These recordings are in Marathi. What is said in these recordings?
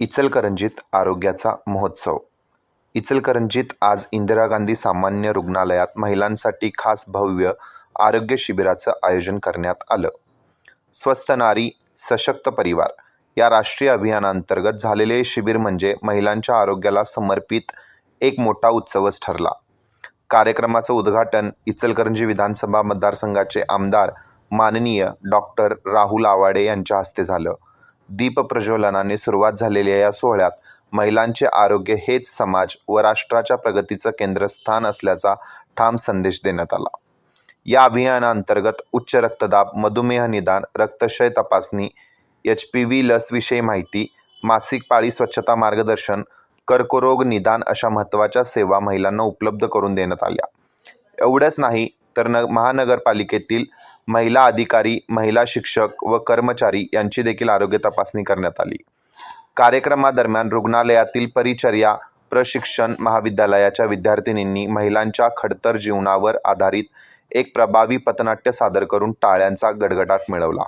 इचलकरंजीत आरोग्याचा महोत्सव. इचलकरंजीत आज इंदिरा गांधी सामान्य रुग्णालयात महिलांसाठी खास भव्य आरोग्य शिबिराचं आयोजन करण्यात आलं. स्वस्थ नारी सशक्त परिवार या राष्ट्रीय अभियानांतर्गत झालेले शिबिर म्हणजे महिलांच्या आरोग्याला समर्पित एक मोठा उत्सवच ठरला. कार्यक्रमाचं उद्घाटन इचलकरंजी विधानसभा मतदारसंघाचे आमदार माननीय डॉक्टर राहुल आवाडे यांच्या हस्ते झालं. दीपप्रज्वलनाने सुरुवात झालेल्या या सोहळ्यात. महिलांचे आरोग्य हेच समाज व राष्ट्राच्या प्रगतीचं केंद्रस्थान असल्याचा ठाम संदेश देण्यात आला. या अभियानाअंतर्गत उच्च रक्तदाब मधुमेह निदान रक्तक्षय तपासणी एच पी व्ही लसविषयी माहिती मासिक पाळी स्वच्छता मार्गदर्शन कर्करोग निदान अशा महत्त्वाच्या सेवा महिलांना उपलब्ध करून देण्यात आल्या. एवढंच नाही तर न महानगरपालिकेतील महिला अधिकारी महिला शिक्षक व कर्मचारी यांची देखील आरोग्य तपासणी करण्यात आली. कार्यक्रमादरम्यान रुग्णालयातील परिचर्या प्रशिक्षण महाविद्यालयाच्या विद्यार्थिनींनी महिलांच्या खडतर जीवनावर आधारित एक प्रभावी पथनाट्य सादर करून टाळ्यांचा गडगडाट मिळवला.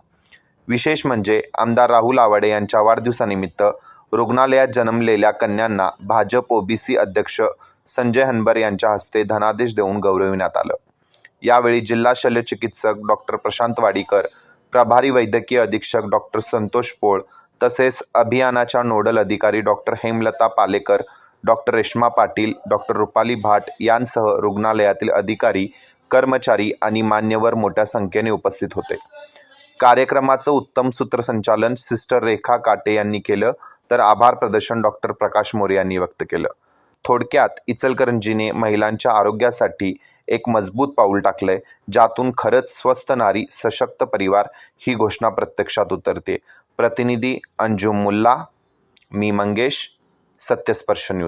विशेष म्हणजे आमदार राहुल आवाडे यांच्या वाढदिवसानिमित्त रुग्णालयात जन्मलेल्या कन्यांना भाजप ओबीसी अध्यक्ष संजय हनबर यांच्या हस्ते धनादेश देऊन गौरविण्यात आलं. यावेळी जिल्हा शल्यचिकित्सक डॉक्टर प्रशांत वाडीकर प्रभारी वैद्यकीय अधीक्षक डॉक्टर संतोष पोळ तसेच अभियानाच्या नोडल अधिकारी doctor Hemlata Palekar doctor Reshma Patil doctor Rupali Bhat यांसह रुग्णालयातील अधिकारी कर्मचारी आणि मान्यवर मोठ्या संख्येने उपस्थित होते. कार्यक्रमाचं उत्तम सूत्रसंचालन सिस्टर रेखा काटे यांनी केलं तर आभार प्रदर्शन डॉक्टर प्रकाश मोरे यांनी व्यक्त केलं. थोडक्यात इचलकरंजीने महिलांच्या आरोग्यासाठी एक मजबूत पाऊल टाकलंय ज्यातून खरंच स्वस्त नारी सशक्त परिवार ही घोषणा प्रत्यक्षात उतरते. प्रतिनिधी अंजुम मुल्ला मी मंगेश सत्यस्पर्श न्यूज.